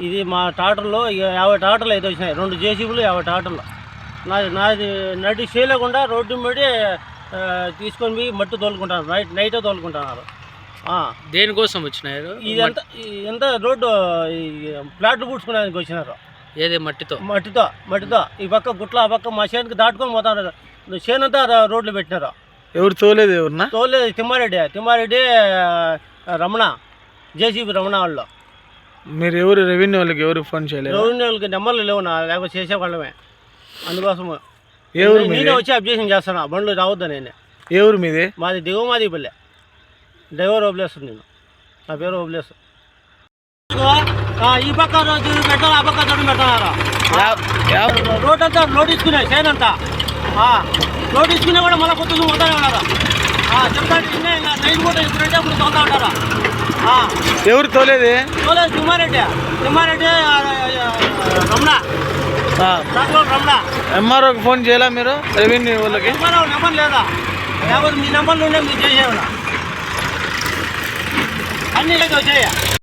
ఇది మా టాటర్లో యాభై టాటర్లు అయితే వచ్చినాయి. రెండు జేసీబీలు యాభై టాటర్లు నాది నాది నడి చేయలేకుండా రోడ్డు మీద తీసుకొని పోయి మట్టి తోలుకుంటారు. నైట్ నైటే తోలుకుంటున్నారు. ఆ, దేనికోసం వచ్చినారు? ఇదంతా ఇదంతా రోడ్డు ఈ ప్లాట్లు పూడ్చుకోవడానికి వచ్చినారు. ఏదే మట్టితో? మట్టితో మట్టితో. ఈ పక్క గుట్ల ఆ పక్క మా చేనుకి దాటుకొని పోతారు. చేనంతా రోడ్లు పెట్టినారు. ఎవరు తోలేదు ఎవరన్నా? తోలేదు తిమ్మారెడ్డి తిమ్మారెడ్డి రమణ జేసీబీ రమణ వాళ్ళు. మీరు ఎవరు రెవెన్యూ వాళ్ళకి ఎవరు ఫోన్ చేయలేదు? రెవెన్యూ వాళ్ళకి నెంబర్లు లేవు నా లేకపోతే చేసేవాళ్ళమే. అందుకోసం మీది నేనే వచ్చి అబ్జెక్షన్ చేస్తాను బండ్లు రావద్దు నేనే. ఊరు మీది? మాది దిగువ మాది పల్లె డ్రైవర్ వదిలేస్తుంది నేను. నా పేరు వదిలేసు ఈ పక్క రోజు పెట్టాలి ఆ పక్క చోటు పెట్టాలి రోడ్ అంతా లోడ్ ఇచ్చుకున్నాయి చైన్ అంతా. లోడ్ ఇచ్చుకున్నా కూడా మళ్ళీ కొత్తగా పోతానే ఉన్నారు? అప్పుడు తోలుతా ఉంటారు? ఆ, ఎవరు తోలేది? తోలేదు తిమ్మారెడ్డి రమణ. రమణ. ఎంఆర్ఓకి ఫోన్ చేయాలా మీరు? రెవెన్యూ వాళ్ళకి? నెంబర్ నెంబర్ లేదా? లేకపోతే మీ మీరు చేసేవాళ్ళ అన్నీ వచ్చాయా?